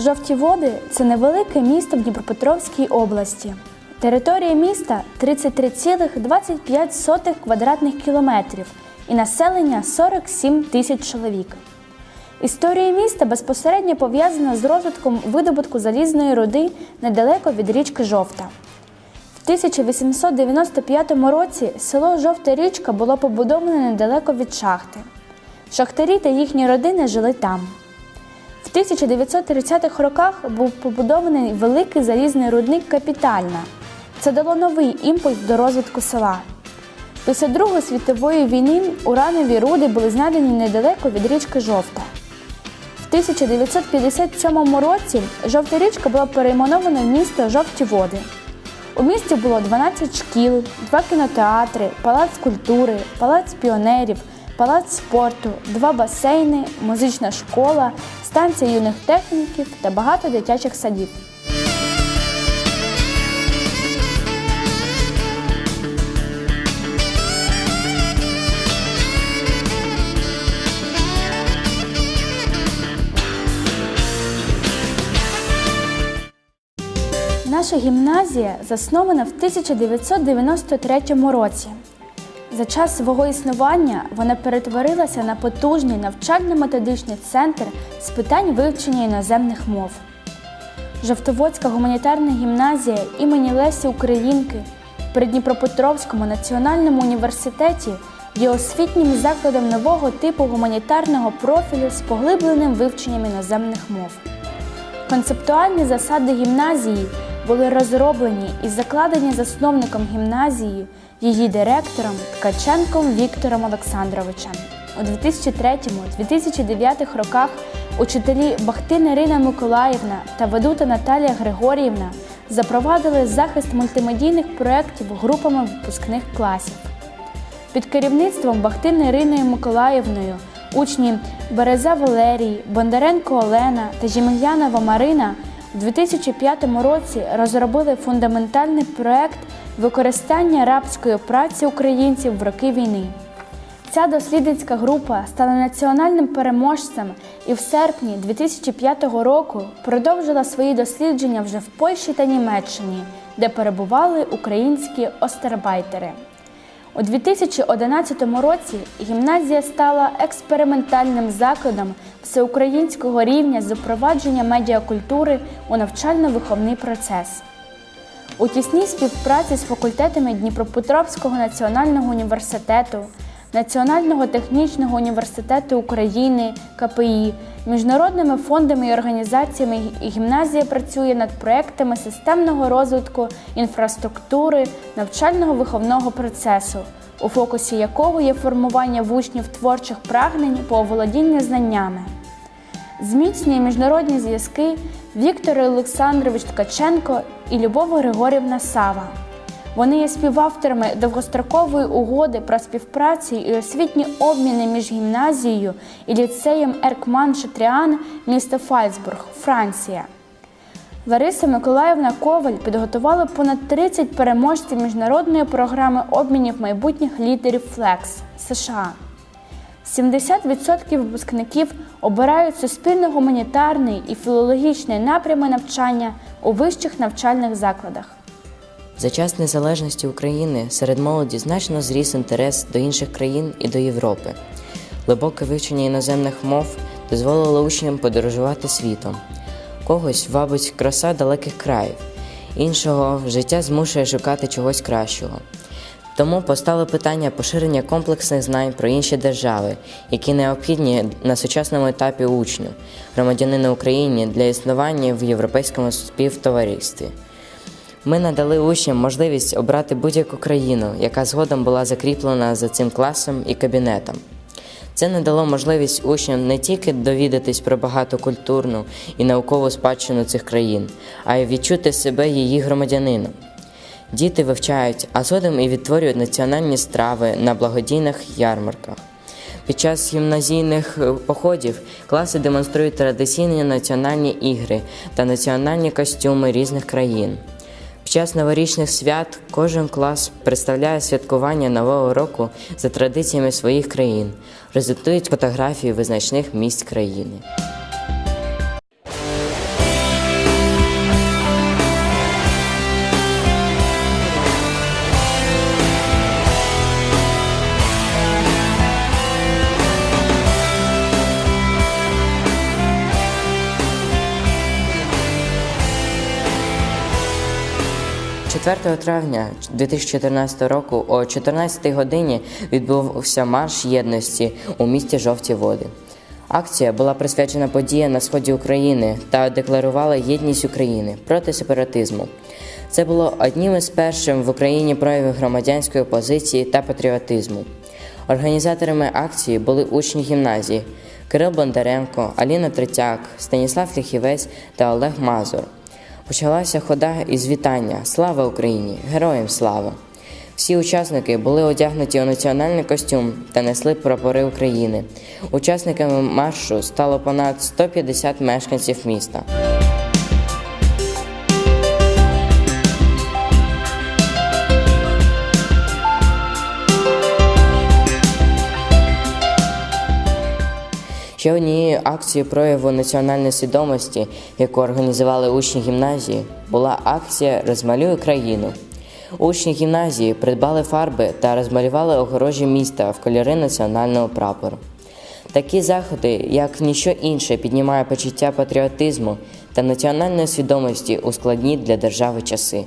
Жовті води це невелике місто в Дніпропетровській області. Територія міста 33,25 квадратних кілометрів і населення 47 тисяч чоловік. Історія міста безпосередньо пов'язана з розвитком видобутку залізної руди недалеко від річки Жовта. В 1895 році село Жовта річка було побудоване недалеко від шахти. Шахтарі та їхні родини жили там. В 1930-х роках був побудований великий залізний рудник Капітальна. Це дало новий імпульс до розвитку села. Після Другої світової війни уранові руди були знайдені недалеко від річки Жовта. В 1957 році жовта річка була перейменована в місто Жовті Води. У місті було 12 шкіл, два кінотеатри, палац культури, палац піонерів, палац спорту, два басейни, музична школа, станція юних техніків та багато дитячих садів. Наша гімназія заснована в 1993 році. За час свого існування вона перетворилася на потужний навчально-методичний центр з питань вивчення іноземних мов. Жовтоводська гуманітарна гімназія імені Лесі Українки при Дніпропетровському національному університеті є освітнім закладом нового типу гуманітарного профілю з поглибленим вивченням іноземних мов. Концептуальні засади гімназії були розроблені і закладені засновником гімназії, її директором Ткаченком Віктором Олександровичем. У 2003-2009 роках учителі Бахтин Ірина Миколаївна та Ведута Наталія Григоріївна запровадили захист мультимедійних проєктів групами випускних класів. Під керівництвом Бахтини Іриною Миколаївною учні Береза Валерій, Бондаренко Олена та Жемельянова Марина у 2005 році розробили фундаментальний проект використання рабської праці українців в роки війни. Ця дослідницька група стала національним переможцем і в серпні 2005 року продовжила свої дослідження вже в Польщі та Німеччині, де перебували українські остербайтери. У 2011 році гімназія стала експериментальним закладом всеукраїнського рівня запровадження медіакультури у навчально-виховний процес. У тісній співпраці з факультетами Дніпропетровського національного університету, Національного технічного університету України КПІ, міжнародними фондами і організаціями гімназія працює над проектами системного розвитку інфраструктури навчального виховного процесу, у фокусі якого є формування в учнів творчих прагнень по оволодінню знаннями. Зміцнює міжнародні зв'язки Віктор Олександрович Ткаченко і Любов Григорівна Сава. Вони є співавторами довгострокової угоди про співпрацю і освітні обміни між гімназією і ліцеєм Еркман Шатріан міста Фальцбург, Франція. Лариса Миколаївна Коваль підготувала понад 30 переможців міжнародної програми обмінів майбутніх лідерів Флекс США. 70% випускників обирають суспільно-гуманітарний і філологічний напрями навчання у вищих навчальних закладах. За час незалежності України серед молоді значно зріс інтерес до інших країн і до Європи. Глибоке вивчення іноземних мов дозволило учням подорожувати світом. Когось вабить краса далеких країв, іншого життя змушує шукати чогось кращого. Тому постало питання поширення комплексних знань про інші держави, які необхідні на сучасному етапі учню, громадянина України для існування в європейському співтоваристві. Ми надали учням можливість обрати будь-яку країну, яка згодом була закріплена за цим класом і кабінетом. Це надало можливість учням не тільки довідатись про багатокультурну і наукову спадщину цих країн, а й відчути себе її громадянином. Діти вивчають, а згодом і відтворюють національні страви на благодійних ярмарках. Під час гімназійних е, походів класи демонструють традиційні національні ігри та національні костюми різних країн. Час новорічних свят кожен клас представляє святкування Нового року за традиціями своїх країн, результують фотографії визначних місць країни. 4 травня 2014 року о 14 годині відбувся марш єдності у місті Жовті Води. Акція була присвячена подіям на сході України та декларувала єдність України проти сепаратизму. Це було одним із перших в Україні проявів громадянської позиції та патріотизму. Організаторами акції були учні гімназії Кирил Бондаренко, Аліна Третяк, Станіслав Ліхівець та Олег Мазур. Почалася хода із вітання Слава Україні! Героям слава! Всі учасники були одягнуті у національний костюм та несли прапори України. Учасниками маршу стало понад 150 мешканців міста. Ще однією акцією прояву національної свідомості, яку організували учні гімназії, була акція Розмалюй країну. Учні гімназії придбали фарби та розмалювали огорожі міста в кольори національного прапору. Такі заходи, як ніщо інше, піднімає почуття патріотизму та національної свідомості у складні для держави часи.